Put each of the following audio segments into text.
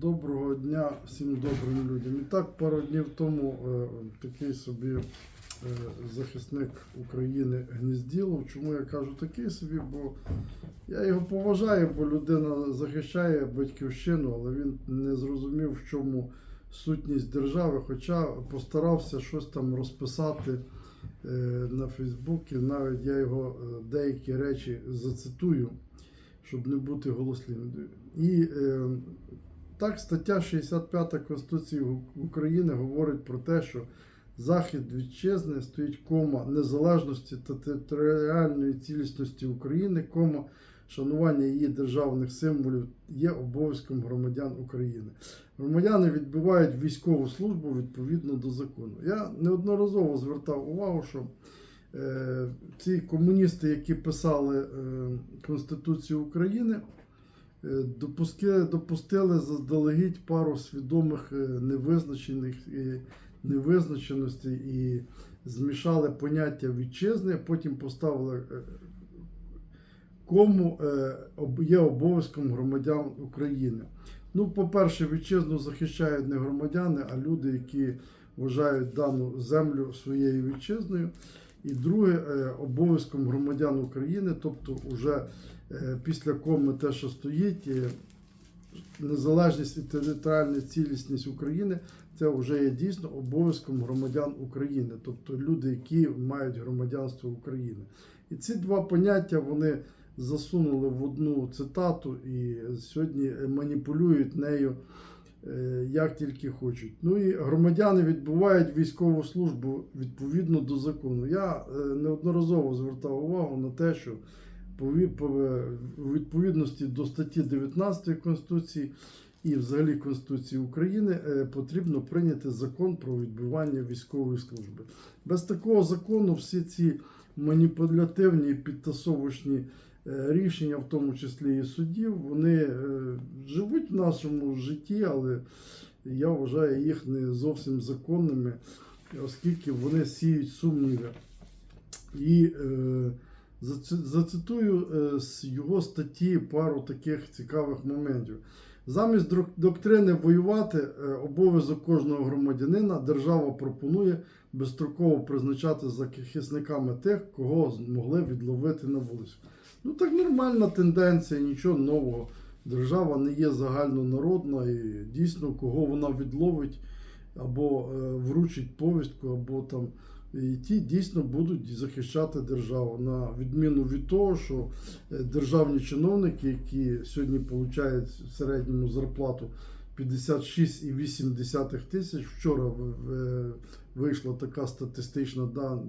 Доброго дня всім добрим людям. І так, пару днів тому е, такий собі е, захисник України Гнізділов. Чому я кажу такий собі? Бо я його поважаю, бо людина захищає батьківщину, але він не зрозумів, в чому сутність держави, хоча постарався щось там розписати е, на Фейсбуці. Навіть я його е, деякі речі зацитую, щоб не бути голослівним. І е, так, стаття 65 Конституції України говорить про те, що захід вітчизни стоїть кома незалежності та територіальної цілісності України, кома шанування її державних символів є обов'язком громадян України. Громадяни відбувають військову службу відповідно до закону. Я неодноразово звертав увагу, що е, ці комуністи, які писали е, Конституцію України, допуски, допустили заздалегідь пару свідомих е, невизначених і невизначеностей і змішали поняття вітчизни, потім поставили е, кому е, є обов'язком громадян України. Ну, по-перше, вітчизну захищають не громадяни, а люди, які вважають дану землю своєю вітчизною. І друге, е, обов'язком громадян України, тобто вже е, після коми те, що стоїть, незалежність і територіальна цілісність України, це вже є дійсно обов'язком громадян України, тобто люди, які мають громадянство України. І ці два поняття вони засунули в одну цитату і сьогодні маніпулюють нею як тільки хочуть. Ну і громадяни відбувають військову службу відповідно до закону. Я е, неодноразово звертав увагу на те, що у відповідності до статті 19 Конституції і взагалі Конституції України е, потрібно прийняти закон про відбування військової служби. Без такого закону всі ці маніпулятивні підтасовочні е, рішення, в тому числі і судів, вони е, живуть в нашому житті, але я вважаю їх не зовсім законними, оскільки вони сіють сумніви. І е, зацитую е, з його статті пару таких цікавих моментів. Замість доктрини воювати е, обов'язок кожного громадянина держава пропонує безстроково призначати захисниками тих, кого змогли відловити на вулиці. Ну так нормальна тенденція, нічого нового. Держава не є загальнонародна і дійсно кого вона відловить або е, вручить повістку, або там. І ті дійсно будуть захищати державу на відміну від того, що е, державні чиновники, які сьогодні отримують в середньому зарплату 56,8 тисяч. Вчора вийшла така статистична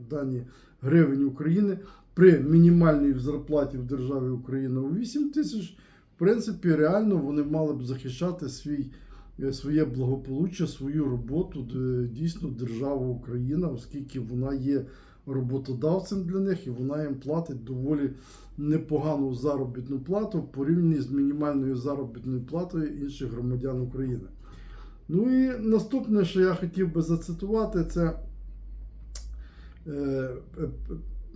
дані гривень України при мінімальній зарплаті в державі Україна у 8 тисяч. В принципі, реально вони мали б захищати свій, е, своє благополуччя, свою роботу, дійсно держава Україна, оскільки вона є роботодавцем для них і вона їм платить доволі непогану заробітну плату в порівнянні з мінімальною заробітною платою інших громадян України. Ну і наступне, що я хотів би зацитувати, це е,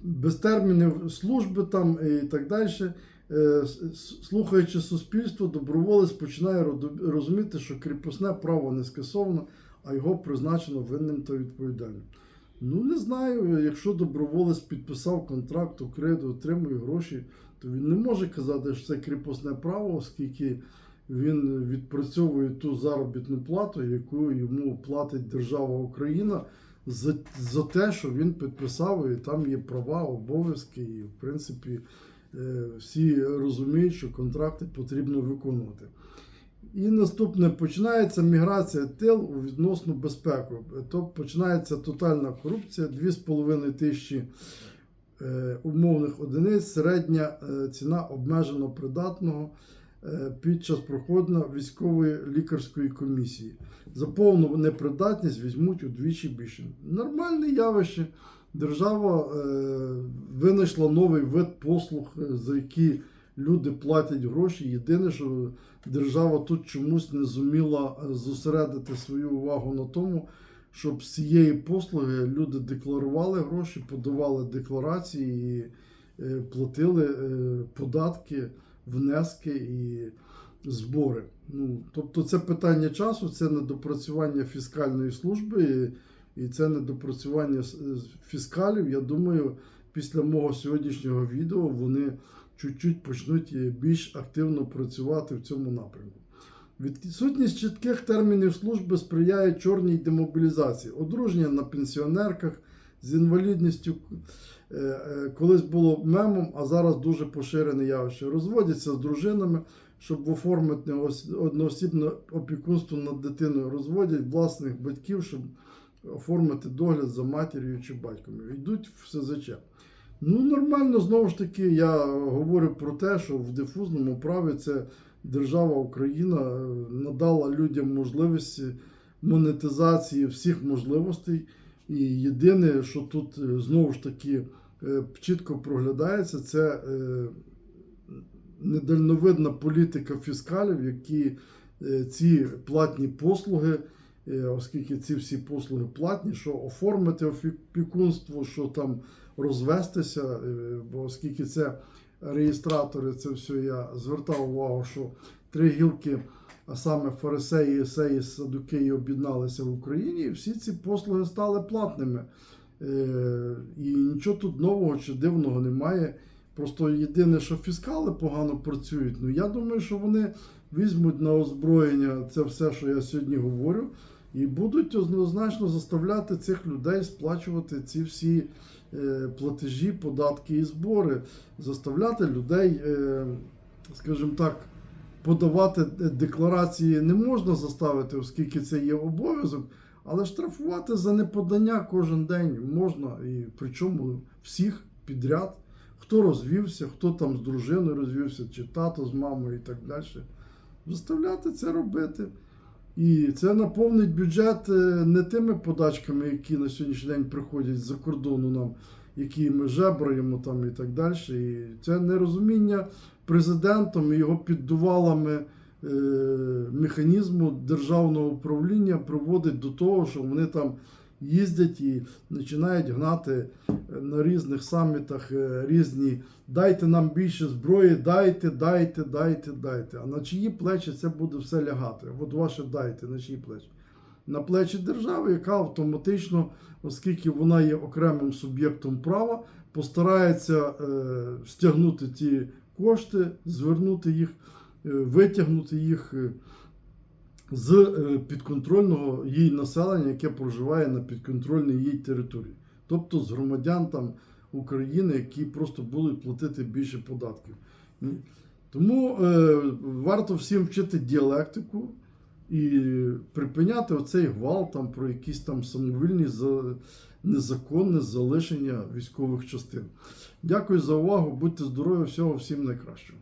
без термінів служби там і так далі. Е, Слухаючи суспільство, доброволець починає розуміти, що кріпосне право не скасовано, а його призначено винним та відповідальним. Ну, не знаю, якщо доброволець підписав контракт, укрит, отримує гроші, то він не може казати, що це кріпосне право, оскільки він відпрацьовує ту заробітну плату, яку йому платить держава Україна за, за те, що він підписав, і там є права, обов'язки, і в принципі е, всі розуміють, що контракти потрібно виконувати. І наступне починається міграція тил у відносну безпеку. Тобто починається тотальна корупція, 2,5 тисячі е, умовних одиниць, середня е, ціна обмежено придатного е, під час проходження військової лікарської комісії. За повну непридатність візьмуть удвічі більше. Нормальне явище. Держава винайшла новий вид послуг, за які люди платять гроші. Єдине, що держава тут чомусь не зуміла е, зосередити свою увагу на тому, щоб з цієї послуги люди декларували гроші, подавали декларації і е, платили е, податки, внески. І збори. Ну, тобто це питання часу, це недопрацювання фіскальної служби і, це недопрацювання фіскалів. Я думаю, після мого сьогоднішнього відео вони чуть-чуть почнуть е, більш активно працювати в цьому напрямку. Відсутність чітких термінів служби сприяє чорній демобілізації. Одруження на пенсіонерках з інвалідністю е, е, колись було мемом, а зараз дуже поширене явище. Розводяться з дружинами, щоб оформити одноосібне опікунство над дитиною. Розводять власних батьків, щоб оформити догляд за матір'ю чи батьком. Йдуть в СЗЧ. Ну, нормально, знову ж таки, я говорю про те, що в дифузному праві це держава Україна е, надала людям можливості монетизації всіх можливостей. І єдине, що тут е, знову ж таки е, чітко проглядається, це недальновидна політика фіскалів, які ці платні послуги, оскільки ці всі послуги платні, що оформити опікунство, що там розвестися, е, бо оскільки це реєстратори, це все я звертав увагу, що три гілки, а саме фарисеї, есеї, садукеї об'єдналися в Україні, і всі ці послуги стали платними. Е, І нічого тут нового чи дивного немає. Просто єдине, що фіскали погано працюють. Ну я думаю, що вони візьмуть на озброєння це все, що я сьогодні говорю, і будуть однозначно заставляти цих людей сплачувати ці всі е, платежі, податки і збори, заставляти людей, е, скажімо так, подавати декларації не можна заставити, оскільки це є обов'язок. Але штрафувати за неподання кожен день можна, і причому всіх підряд, хто розвівся, хто там з дружиною розвівся, чи тато з мамою і так далі. Заставляти це робити. І це наповнить бюджет е, не тими подачками, які на сьогоднішній день приходять з-за кордону нам, які ми жебраємо там і так далі. І це нерозуміння президентом і його піддувалами е, механізму державного управління приводить до того, що вони там їздять і починають гнати е, на різних самітах е, різні дайте нам більше зброї, дайте, дайте, дайте, дайте. А на чиї плечі це буде все лягати? От ваше дайте, на чиї плечі? На плечі держави, яка автоматично, оскільки вона є окремим суб'єктом права, постарається е, стягнути ті кошти, звернути їх, е, витягнути їх з е, підконтрольного їй населення, яке проживає на підконтрольній їй території, тобто з громадян там України, які просто будуть платити більше податків. Тому е, варто всім вчити діалектику і припиняти оцей гвалт там про якісь там самовільні за незаконне залишення військових частин. Дякую за увагу. Будьте здорові, всього всім найкращого.